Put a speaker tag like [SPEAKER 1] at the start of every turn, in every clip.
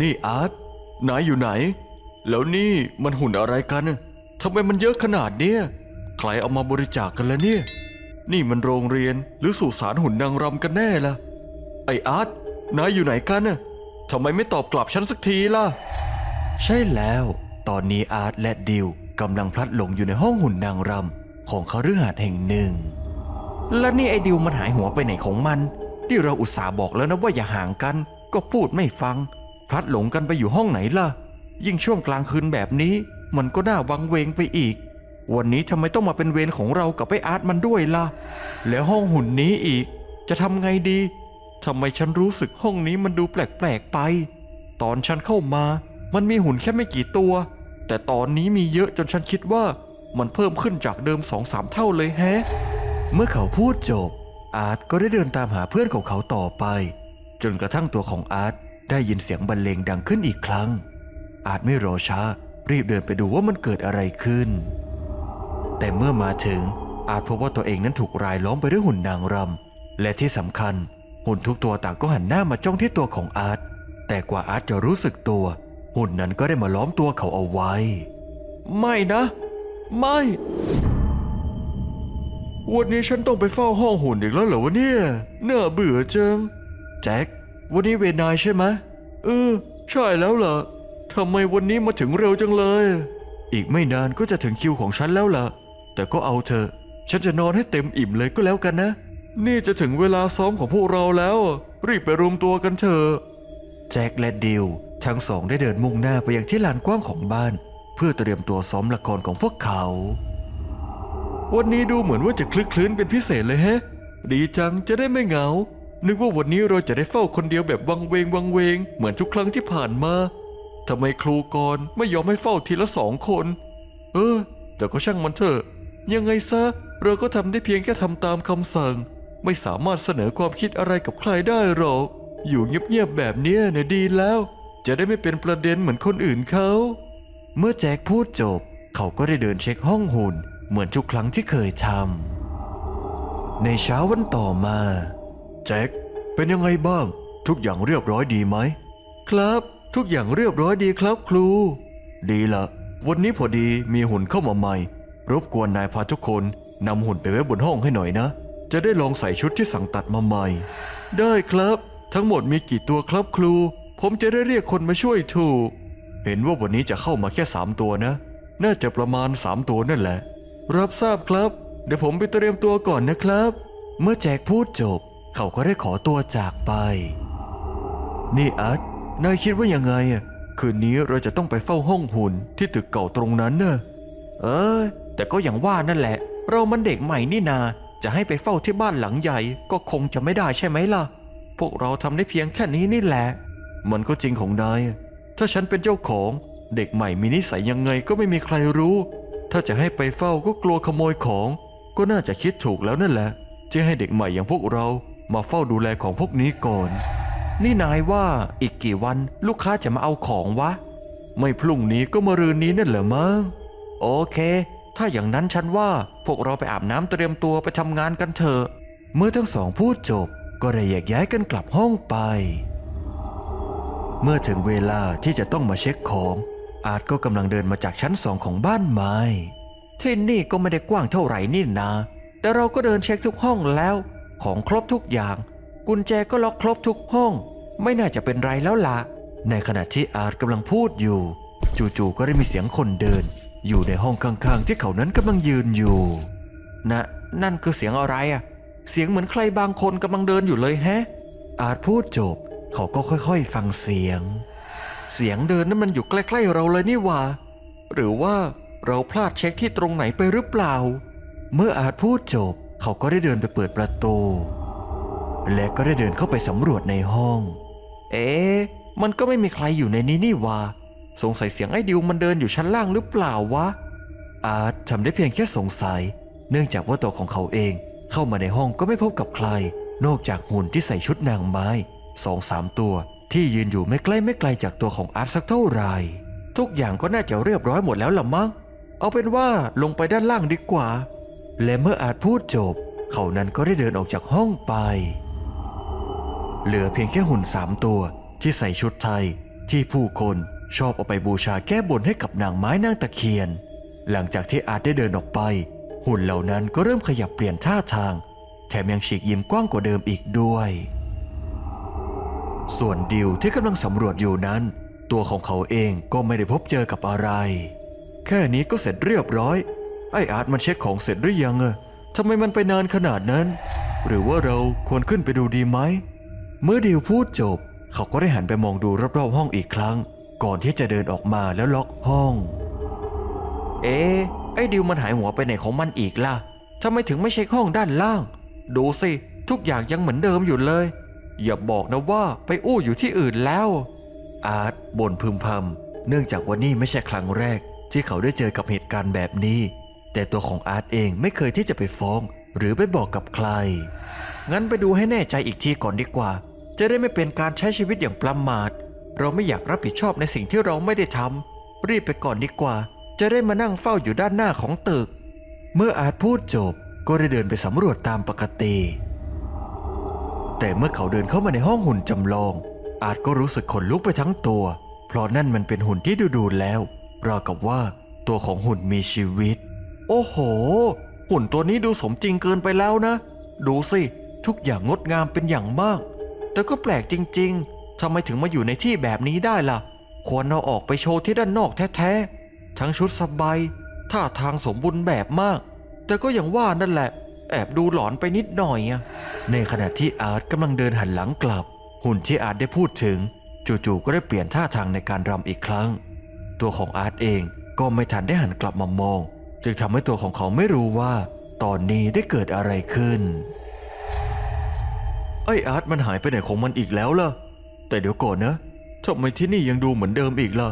[SPEAKER 1] นี่อาร์ตนายอยู่ไหน แล้วนี่มันหุ่นอะไรกันทำไมมันเยอะขนาดเนี้ยใครเอามาบริจาคกันล้วเนี่ย นี่มันโรงเรียนหรือสุสานหุ่นนางรำกันแน่ล่ะ ไออาร์ตนายอยู่ไหนกันน่ะทำไมไม่ตอบกลับฉันสักทีล่ะ ใช่แล้ว ตอนนี้อาร์ตและดิวกำลังพลัดหลงอยู่ในห้องหุ่นนางรำของคฤหาสน์แห่งหนึ่ง และนี่ไอดิวมันหายหัวไปไหนของมัน ที่เราอุตส่าห์บอกแล้วนะว่าอย่าห่างกัน ก็พูดไม่ฟัง พลัดหลงกันไปอยู่ห้องไหนล่ะ ยิ่งช่วงกลางคืนแบบนี้ มันก็น่าวังเวงไปอีก วันนี้ทำไมต้องมาเป็นเวรของเรากับไอ้อาร์ตมันด้วยล่ะ แล้วห้องหุ่นนี้อีก จะทำไงดีทำไมฉันรู้สึกห้องนี้มันดูแปลกๆไป ตอนฉันเข้ามา มันมีหุ่นแค่ไม่กี่ตัว แต่ตอนนี้มีเยอะจนฉันคิดว่า มันเพิ่มขึ้นจากเดิมสองสามเท่าเลยแฮะ เมื่อเขาพูดจบอาร์ตก็ได้เดินตามหาเพื่อนของเขาต่อไป จนกระทั่งตัวของอาร์ต ได้ยินเสียงบรรเลงดังขึ้นอีกครั้ง อาร์ตไม่รอช้า รีบเดินไปดูว่ามันเกิดอะไรขึ้น แต่เมื่อมาถึงอาร์ตพบว่าตัวเองนั้นถูกรายล้อมไปด้วยหุ่นนางรำและที่สำคัญ หุ่นทุกตัวต่างก็หันหน้ามาจ้องที่ตัวของอาร์ตแต่กว่าอาร์ตจะรู้สึกตัว หุ่นนั้นก็ได้มาล้อมตัวเขาเอาไว้ ไม่นะ ไม่วันนี้ฉันต้องไปเฝ้าห้องหุ่นอีกแล้วเหรอวะเนี่ย น่าเบื่อจัง แจ็ค วันนี้เวนายใช่ไหมเออ ใช่แล้วล่ะทำไมวันนี้มาถึงเร็วจังเลย อีกไม่นานก็จะถึงคิวของฉันแล้วล่ะ แต่ก็เอาเถอะ ฉันจะนอนให้เต็มอิ่มเลยก็แล้วกันนะ นี่จะถึงเวลาซ้อมของพวกเราแล้ว รีบไปรวมตัวกันเถอะแจ็คและดิวทั้งสองได้เดินมุ่งหน้าไปยังที่ลานกว้างของบ้าน เพื่อเตรียมตัวซ้อมละครของพวกเขา วันนี้ดูเหมือนว่าจะคลึกคลื้นเป็นพิเศษเลยแฮะ ดีจังจะได้ไม่เหงา นึกว่าวันนี้เราจะได้เฝ้าคนเดียวแบบวังเวงวังเวง เหมือนทุกครั้งที่ผ่านมาทำไมครูกรไม่ยอมให้เฝ้าทีละสองคน เออ แต่ก็ช่างมันเถอะ ยังไงซะ เราก็ทำได้เพียงแค่ทำตามคำสั่ง ไม่สามารถเสนอความคิดอะไรกับใครได้หรอก อยู่เงียบๆแบบเนี้ยเนี่ยดีแล้ว จะได้ไม่เป็นประเด็นเหมือนคนอื่นเขา เมื่อแจ็คพูดจบ เขาก็ได้เดินเช็คห้องหุ่น เหมือนทุกครั้งที่เคยทำในเช้าวันต่อมา แจ็ค เป็นยังไงบ้าง ทุกอย่างเรียบร้อยดีไหม ครับ ทุกอย่างเรียบร้อยดีครับครู ดีละ วันนี้พอดีมีหุ่นเข้ามาใหม่ รบกวนนายพาทุกคนนำหุ่นไปไว้บนห้องให้หน่อยนะ จะได้ลองใส่ชุดที่สั่งตัดมาใหม่ ได้ครับ ทั้งหมดมีกี่ตัวครับครู ผมจะได้เรียกคนมาช่วยถูก เห็นว่าวันนี้จะเข้ามาแค่สามตัวนะ น่าจะประมาณสามตัวนั่นแหละ รับทราบครับ เดี๋ยวผมไปเตรียมตัวก่อนนะครับ เมื่อแจ็คพูดจบ เขาก็ได้ขอตัวจากไป นี่อาร์ตนายคิดว่ายังไงอะคืนนี้เราจะต้องไปเฝ้าห้องหุ่นที่ตึกเก่าตรงนั้นเนอะเออ แต่ก็อย่างว่านั่นแหละ เรามันเด็กใหม่นี่นา จะให้ไปเฝ้าที่บ้านหลังใหญ่ ก็คงจะไม่ได้ใช่ไหมล่ะ พวกเราทำได้เพียงแค่นี้นี่แหละ มันก็จริงของนาย ถ้าฉันเป็นเจ้าของเด็กใหม่มีนิสัยยังไงก็ไม่มีใครรู้ ถ้าจะให้ไปเฝ้าก็กลัวขโมยของ ก็น่าจะคิดถูกแล้วนั่นแหละที่ให้เด็กใหม่อย่างพวกเรา มาเฝ้าดูแลของพวกนี้ก่อน นี่นายว่าอีกกี่วันลูกค้าจะมาเอาของวะ ไม่พรุ่งนี้ก็มารืนนี้นั่นเหรอมั้งโอเค ถ้าอย่างนั้นฉันว่าพวกเราไปอาบน้ำเตรียมตัวไปทำงานกันเถอะ เมื่อทั้งสองพูดจบก็ได้แยกย้ายกันกลับห้องไป เมื่อถึงเวลาที่จะต้องมาเช็คของ อาร์ตก็กำลังเดินมาจากชั้นสองของบ้านไม้ที่นี่ก็ไม่ได้กว้างเท่าไหร่นี่นา แต่เราก็เดินเช็คทุกห้องแล้ว ของครบทุกอย่าง กุญแจก็ล็อกครบทุกห้อง ไม่น่าจะเป็นไรแล้วละในขณะที่อาร์ตกำลังพูดอยู่ จู่ๆก็ได้มีเสียงคนเดิน อยู่ในห้องข้างๆที่เขานั้นกำลังยืนอยู่นะนั่นคือเสียงอะไรอะเสียงเหมือนใครบางคนกำลังเดินอยู่เลยแฮะ อาจพูดจบ เขาก็ค่อยๆ ฟังเสียง เสียงเดินนั้นมันอยู่ใกล้ๆเราเลยนี่ว่า หรือว่าเราพลาดเช็คที่ตรงไหนไปหรือเปล่า เมื่ออาจพูดจบ เขาก็ได้เดินไปเปิดประตู และก็ได้เดินเข้าไปสำรวจในห้อง เอ๊ะ มันก็ไม่มีใครอยู่ในนี้นี่ว่าสงสัยเสียงไอ้ดิวมันเดินอยู่ชั้นล่างหรือเปล่าวะ อาร์ตทำได้เพียงแค่สงสัย เนื่องจากว่าตัวของเขาเองเข้ามาในห้องก็ไม่พบกับใคร นอกจากหุ่นที่ใส่ชุดนางไม้สองสามตัว ที่ยืนอยู่ไม่ใกล้ไม่ไกลจากตัวของอาร์ตสักเท่าไหร่ทุกอย่างก็น่าจะเรียบร้อยหมดแล้วล่ะมั้ง เอาเป็นว่าลงไปด้านล่างดีกว่า และเมื่ออาจพูดจบ เขานั้นก็ได้เดินออกจากห้องไป เหลือเพียงแค่หุ่นสามตัวที่ใส่ชุดไทยที่ผู้คนชอบเอาไปบูชาแก้บนให้กับนางไม้นางตะเคียน หลังจากที่อาร์ตได้เดินออกไป หุ่นเหล่านั้นก็เริ่มขยับเปลี่ยนท่าทาง แถมยังฉีกยิ้มกว้างกว่าเดิมอีกด้วย ส่วนดิวที่กำลังสำรวจอยู่นั้น ตัวของเขาเองก็ไม่ได้พบเจอกับอะไร แค่นี้ก็เสร็จเรียบร้อย ไออาร์ตมันเช็คของเสร็จหรือยังอะทำไมมันไปนานขนาดนั้น หรือว่าเราควรขึ้นไปดูดีไหม เมื่อดิวพูดจบ เขาก็ได้หันไปมองดูรอบๆห้องอีกครั้ง ก่อนที่จะเดินออกมาแล้วล็อกห้อง เอ๊ะไอ้ดิวมันหายหัวไปไหนของมันอีกล่ะทำไมถึงไม่เช็คห้องด้านล่าง ดูสิ ทุกอย่างยังเหมือนเดิมอยู่เลย อย่าบอกนะว่าไปอู้อยู่ที่อื่นแล้ว อาร์ตบ่นพึมพำเนื่องจากว่านี่ไม่ใช่ครั้งแรก ที่เขาได้เจอกับเหตุการณ์แบบนี้ แต่ตัวของอาร์ตเองไม่เคยที่จะไปฟ้อง หรือไปบอกกับใคร งั้นไปดูให้แน่ใจอีกทีก่อนดีกว่า จะได้ไม่เป็นการใช้ชีวิตอย่างประมาท เราไม่อยากรับผิดชอบในสิ่งที่เราไม่ได้ทำรีบไปก่อนดีกว่า จะได้มานั่งเฝ้าอยู่ด้านหน้าของตึก เมื่ออาร์ตพูดจบก็ได้เดินไปสำรวจตามปกติ แต่เมื่อเขาเดินเข้ามาในห้องหุ่นจำลอง อาจก็รู้สึกขนลุกไปทั้งตัว เพราะนั่นมันเป็นหุ่นที่ดูดูแล้ว ราวกับว่าตัวของหุ่นมีชีวิต โอ้โห หุ่นตัวนี้ดูสมจริงเกินไปแล้วนะ ดูสิ ทุกอย่างงดงามเป็นอย่างมาก แต่ก็แปลกจริงๆทำไมถึงมาอยู่ในที่แบบนี้ได้ล่ะ ควรเอาออกไปโชว์ที่ด้านนอกแท้ๆ ทั้งชุดสบายท่าทางสมบูรณ์แบบมาก แต่ก็อย่างว่านั่นแหละ แอบดูหลอนไปนิดหน่อยอะในขณะที่อาร์ตกำลังเดินหันหลังกลับ หุ่นที่อาร์ตได้พูดถึง จู่ๆก็ได้เปลี่ยนท่าทางในการรำอีกครั้ง ตัวของอาร์ตเองก็ไม่ทันได้หันกลับมามอง จึงทำให้ตัวของเขาไม่รู้ว่า ตอนนี้ได้เกิดอะไรขึ้น ไออาร์ตมันหายไปไหนของมันอีกแล้วล่ะ แต่เดี๋ยวก่อนนะทำไมที่นี่ยังดูเหมือนเดิมอีกล่ะ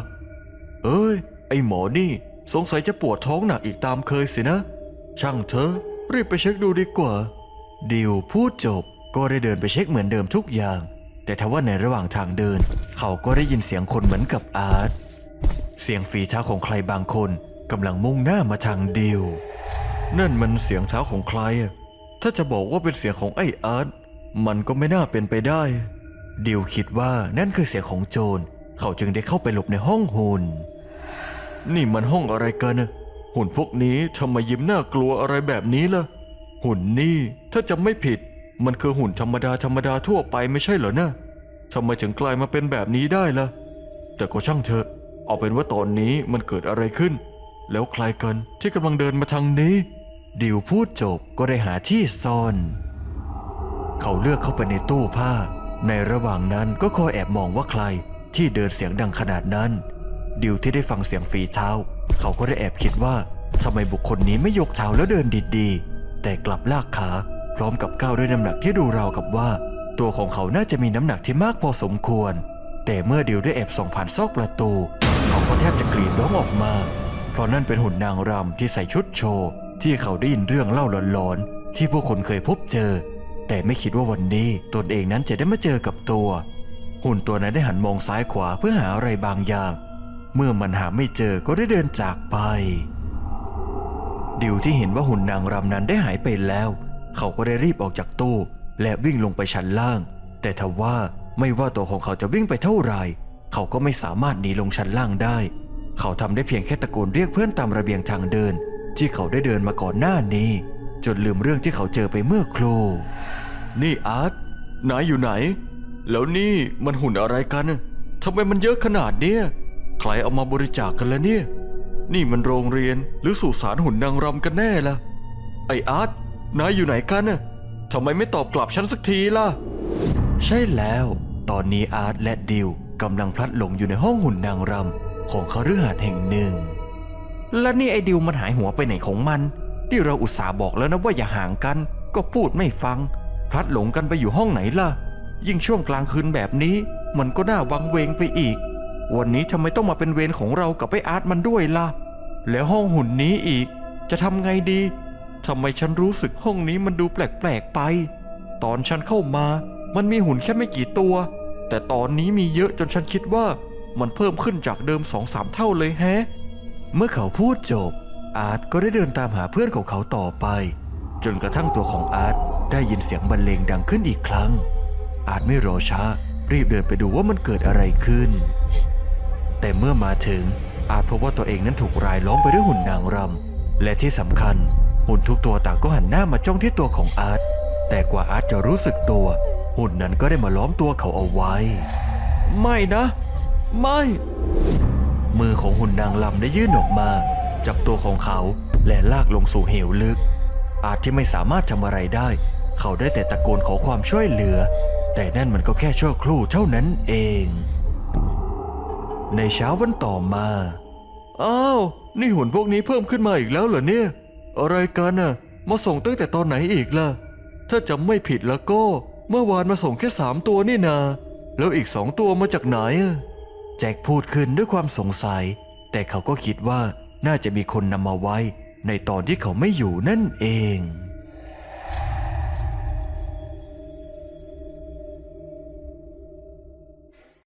[SPEAKER 1] เอ้ย ไอหมอนี่ สงสัยจะปวดท้องหนักอีกตามเคยสินะ ช่างเถอรีบไปเช็คดูดีกว่า ดิวพูดจบก็ได้เดินไปเช็คเหมือนเดิมทุกอย่าง แต่ทว่าในระหว่างทางเดิน เขาก็ได้ยินเสียงคนเหมือนกับอาร์ตเสียงฝีเท้าของใครบางคน กำลังมุ่งหน้ามาทางดิว นั่นมันเสียงเท้าของใครอะถ้าจะบอกว่าเป็นเสียงของไอ้อาร์ตมันก็ไม่น่าเป็นไปได้ ดิวคิดว่านั่นคือเสียงของโจร เขาจึงได้เข้าไปหลบในห้องหุ่น นี่มันห้องอะไรกันน่ะหุ่นพวกนี้ทำไมยิ้มน่ากลัวอะไรแบบนี้ล่ะ หุ่นนี่ถ้าจำไม่ผิด มันคือหุ่นธรรมดาธรรมดาทั่วไปไม่ใช่เหรอนะทำไมถึงกลายมาเป็นแบบนี้ได้ล่ะ แต่ก็ช่างเถอะ เอาเป็นว่าตอนนี้มันเกิดอะไรขึ้น แล้วใครกันที่กำลังเดินมาทางนี้ ดิวพูดจบก็ได้หาที่ซ่อน เขาเลือกเข้าไปในตู้ผ้า ในระหว่างนั้นก็คอยแอบมองว่าใครที่เดินเสียงดังขนาดนั้น ดิวที่ได้ฟังเสียงฝีเท้า เขาก็ได้แอบคิดว่าทำไมบุคคลนี้ไม่ยกเท้าแล้วเดินดีๆ แต่กลับลากขาพร้อมกับก้าวด้วยน้ำหนักที่ดูราวกับว่า ตัวของเขาน่าจะมีน้ำหนักที่มากพอสมควร แต่เมื่อดิวได้แอบส่องผ่านซอกประตู เขาก็แทบจะกรีดร้องออกมา เพราะนั่นเป็นหุ่นนางรำที่ใส่ชุดโชว์ที่เขาได้ยินเรื่องเล่าหลอนๆที่ผู้คนเคยพบเจอ แต่ไม่คิดว่าวันนี้ตนเองนั้นจะได้มาเจอกับตัว หุ่นตัวนั้นได้หันมองซ้ายขวาเพื่อหาอะไรบางอย่าง เมื่อมันหาไม่เจอก็ได้เดินจากไป ดิวที่เห็นว่าหุ่นนางรำนั้นได้หายไปแล้ว เขาก็ได้รีบออกจากตู้และวิ่งลงไปชั้นล่าง แต่ทว่าไม่ว่าตัวของเขาจะวิ่งไปเท่าไหร่ เขาก็ไม่สามารถหนีลงชั้นล่างได้ เขาทำได้เพียงแค่ตะโกนเรียกเพื่อนตามระเบียงทางเดิน ที่เขาได้เดินมาก่อนหน้านี้ จนลืมเรื่องที่เขาเจอไปเมื่อครู่นี่อาร์ตนายอยู่ไหน แล้วนี่มันหุ่นอะไรกันทำไมมันเยอะขนาดเนี้ยใครเอามาบริจาคกันแล้วเนี่ย นี่มันโรงเรียนหรือสุสานหุ่นนางรำกันแน่ล่ะไออาร์ตนายอยู่ไหนกันน่ะทำไมไม่ตอบกลับฉันสักทีล่ะ ใช่แล้ว ตอนนี้อาร์ตและดิวกำลังพลัดหลงอยู่ในห้องหุ่นนางรำ ของคฤหาสน์แห่งหนึ่ง และนี่ไอ้ดิวมันหายหัวไปไหนของมัน ที่เราอุตส่าห์บอกแล้วนะว่าอย่าห่างกัน ก็พูดไม่ฟัง พลัดหลงกันไปอยู่ห้องไหนล่ะ ยิ่งช่วงกลางคืนแบบนี้ มันก็น่าวังเวงไปอีก วันนี้ทำไมต้องมาเป็นเวรของเรากับไอ้อาร์ตมันด้วยล่ะ แล้วห้องหุ่นนี้อีก จะทำไงดีทำไมฉันรู้สึกห้องนี้มันดูแปลกๆไป ตอนฉันเข้ามา มันมีหุ่นแค่ไม่กี่ตัว แต่ตอนนี้มีเยอะจนฉันคิดว่า มันเพิ่มขึ้นจากเดิมสองสามเท่าเลยแฮะ เมื่อเขาพูดจบ อาร์ตก็ได้เดินตามหาเพื่อนของเขาต่อไป จนกระทั่งตัวของอาร์ตได้ยินเสียงบรรเลงดังขึ้นอีกครั้ง อาร์ตไม่รอช้า รีบเดินไปดูว่ามันเกิดอะไรขึ้น แต่เมื่อมาถึง อาจพบว่าตัวเองนั้นถูกรายล้อมไปด้วยหุ่นนางรำและที่สำคัญ หุ่นทุกตัวต่างก็หันหน้ามาจ้องที่ตัวของอาร์ตแต่กว่าอาร์ตจะรู้สึกตัว หุ่นนั้นก็ได้มาล้อมตัวเขาเอาไว้ ไม่นะ ไม่ มือของหุ่นนางลำได้ยื่นออกมา จับตัวของเขาและลากลงสู่เหวลึก อาจที่ไม่สามารถทำอะไรได้ เขาได้แต่ตะโกนขอความช่วยเหลือ แต่นั่นมันก็แค่ชั่วครู่เท่านั้นเอง ในเช้าวันต่อมา อ้าว นี่หุ่นพวกนี้เพิ่มขึ้นมาอีกแล้วเหรอเนี่ย อะไรกันน่ะ มาส่งตั้งแต่ตอนไหนอีกล่ะ ถ้าจำไม่ผิดแล้วก็ เมื่อวานมาส่งแค่สามตัวนี่นา แล้วอีกสองตัวมาจากไหนอะ แจ็คพูดขึ้นด้วยความสงสัย แต่เขาก็คิดว่าน่าจะมีคนนำมาไว้ ในตอนที่เขาไม่อยู่นั่นเอง